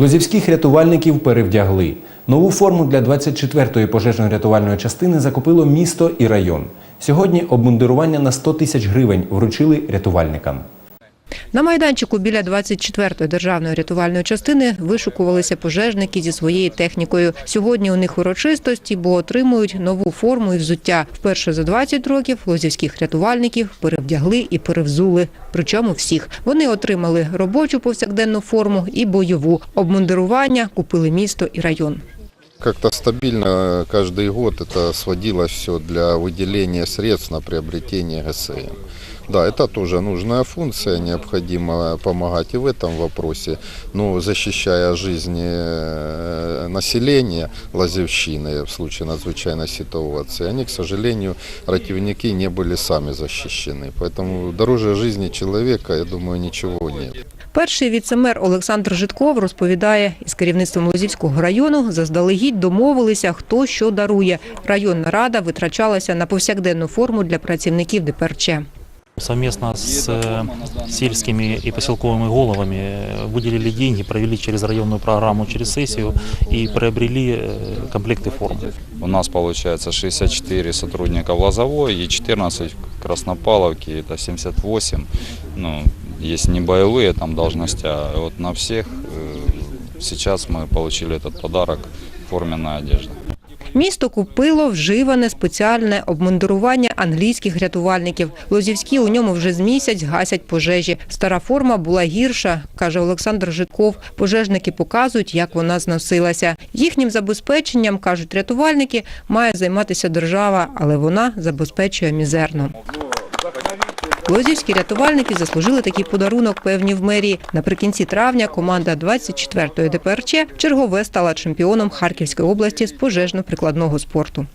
Лозівських рятувальників перевдягли. Нову форму для 24-ї пожежно-рятувальної частини закупило місто і район. Сьогодні обмундирування на 100 тисяч гривень вручили рятувальникам. На майданчику біля 24-ї державної рятувальної частини вишукувалися пожежники зі своєю технікою. Сьогодні у них урочистості, бо отримують нову форму і взуття. Вперше за 20 років лозівських рятувальників перевдягли і перевзули. Причому всіх. Вони отримали робочу повсякденну форму і бойову. Обмундирування купили місто і район. Как-то стабильно каждый год это сводилось все для выделения средств на приобретение ГСМ. Да, это тоже нужная функция, необходимо помогать и в этом вопросе. Но защищая жизни э, населения Лазевщины в случае надзвычайной ситуации, они, к сожалению, ративники не были сами защищены. Поэтому дороже жизни человека, я думаю, ничего нет. Перший віцемер Олександр Житков розповідає, із керівництвом Лозівського району заздалегідь домовилися, хто що дарує. Районна рада витрачалася на повсякденну форму для працівників ДПРЧ. Совместно с э, сельскими и поселковыми головами э, выделили деньги, провели через районную программу, через сессию и приобрели э, комплекты форм. У нас получается 64 сотрудника в Лозовой и 14 в Краснопаловке, это 78. Ну, есть не боевые там должности, а вот на всех э, сейчас мы получили этот подарок форменная одежда. Місто купило вживане спеціальне обмундирування англійських рятувальників. Лозівські у ньому вже з місяць гасять пожежі. Стара форма була гірша, каже Олександр Житков. Пожежники показують, як вона зносилася. Їхнім забезпеченням, кажуть рятувальники, має займатися держава, але вона забезпечує мізерно. Лозівські рятувальники заслужили такий подарунок певні в мерії. Наприкінці травня команда 24-ї ДПРЧ чергове стала чемпіоном Харківської області з пожежно-прикладного спорту.